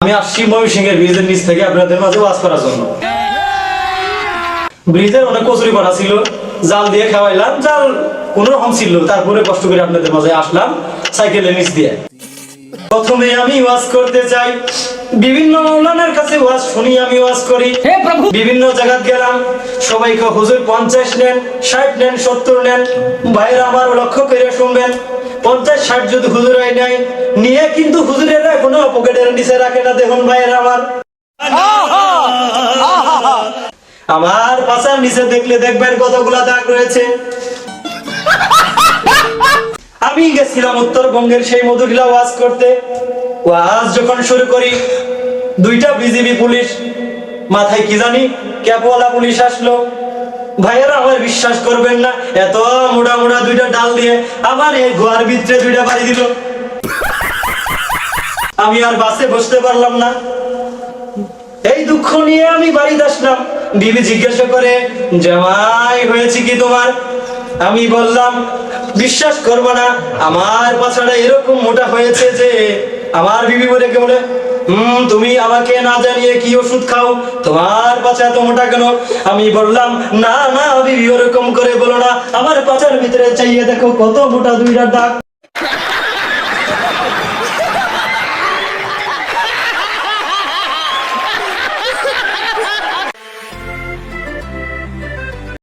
আমি আসছি ময়মনসিংহের ব্রিজের নিচ থেকে আপনাদের মাঝে ওয়াজ করার জন্য। ব্রিজের অনেক কচুরি পাড়া ছিল জাল দিয়ে খাওয়াইলাম জাল কোনো রকম ছিল তারপরে কষ্ট করে আপনাদের মাঝে আসলাম সাইকেলের নিচ দিয়ে। প্রথমে আমি ওয়াজ করতে চাই বিভিন্ন মৌলানার কাছে ওয়াজ শুনি আমি ওয়াজ করি। বিভিন্ন জায়গাত গেলাম সবাই কয়, হুজুর পঞ্চাশ নেন ষাট নেন সত্তর নেন ভাইয়ের আমার লক্ষ্য করে শুনবেন। পঞ্চাশ, ষাট যদি হুজুরাই নাই, নিয়ে কিন্তু হুজুরেরা কোনো পকেটের নিচে রাখে না, দেখুন ভাইয়ের আমার। আমার পাশার নিচে দেখলে দেখবেন কতগুলা দাগ রয়েছে। আমি গেছিলাম উত্তরবঙ্গের সেই মধুরিলা ওয়াজ করতে। ওয়াজ যখন শুরু করি, দুইটা বিজিবি পুলিশ, মাথায় কি জানি ক্যাপওয়ালা পুলিশ আসলো। ভাইয়েরা আমার বিশ্বাস করবেন না। এত মোটা মোটা দুইটা ডাল দিয়ে আবার এই গোয়ার ভিতরে দুইটা বাড়ি দিল। আমি আর বাসে বসতে পারলাম না। এই দুঃখ নিয়ে আমি বাড়িতে আসলাম। বিবি জিজ্ঞাসা করে, জামাই, হয়েছে কি তোমার? আমি বললাম, বিশ্বাস করব না। আমার পাছাটা এরকম মোটা হয়েছে যে, আমার বিবি বলে কে বলে হম, তুমি আমাকে না জানিয়ে কি ওষুধ খাও? তোমার পাচা এত মোটা কেন? আমি বললাম, না না, বিবি, ওরকম করে বলো না। আমার পাচার ভিতরে চাইয়ে দেখো কত মোটা দুইটা দাগ।